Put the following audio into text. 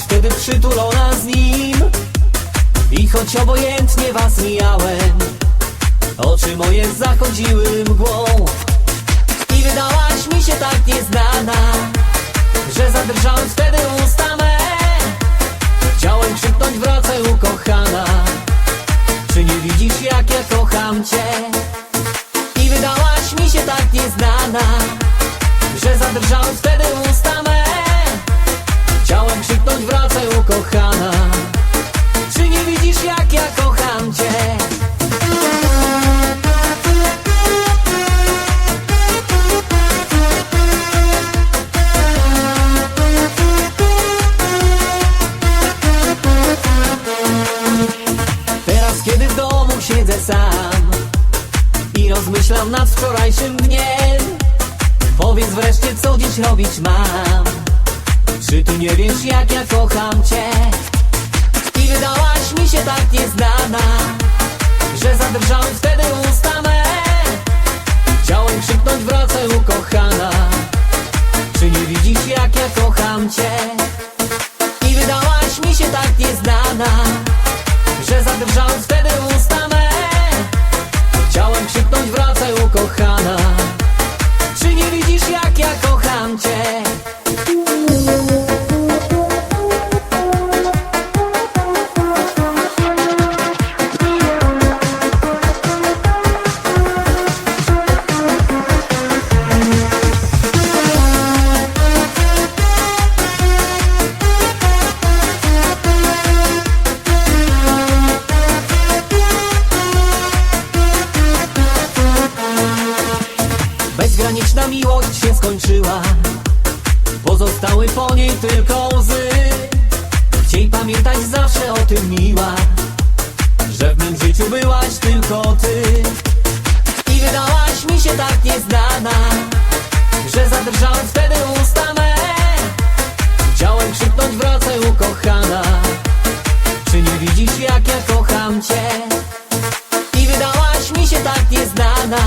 wtedy przytulona z nim. I choć obojętnie was mijałem Oczy moje zachodziły mgłą. I wydałaś mi się tak nieznana Że zadrżałem wtedy usta me Chciałem krzyknąć wracaj ukochana. Czy nie widzisz jak ja kocham cię? I wydałaś mi się tak nieznana Że zadrżałem wtedy usta me domu siedzę sam I rozmyślam nad wczorajszym dniem. Powiedz wreszcie co dziś robić mam. Czy ty nie wiesz jak ja kocham cię? I wydałaś mi się tak nieznana Że zadrżałem wtedy usta me. Chciałem krzyknąć wracaj ukochana. Czy nie widzisz jak ja kocham cię? I wydałaś mi się tak nieznana że zadrżałem wtedy Bezgraniczna miłość się skończyła. Pozostały po niej tylko łzy. Chciej pamiętać zawsze o tym miła Że w mym życiu byłaś tylko ty. I wydałaś mi się tak nieznana Że zadrżały wtedy usta me. Chciałem krzyknąć wracaj ukochana. Czy nie widzisz jak ja kocham cię? I wydałaś mi się tak nieznana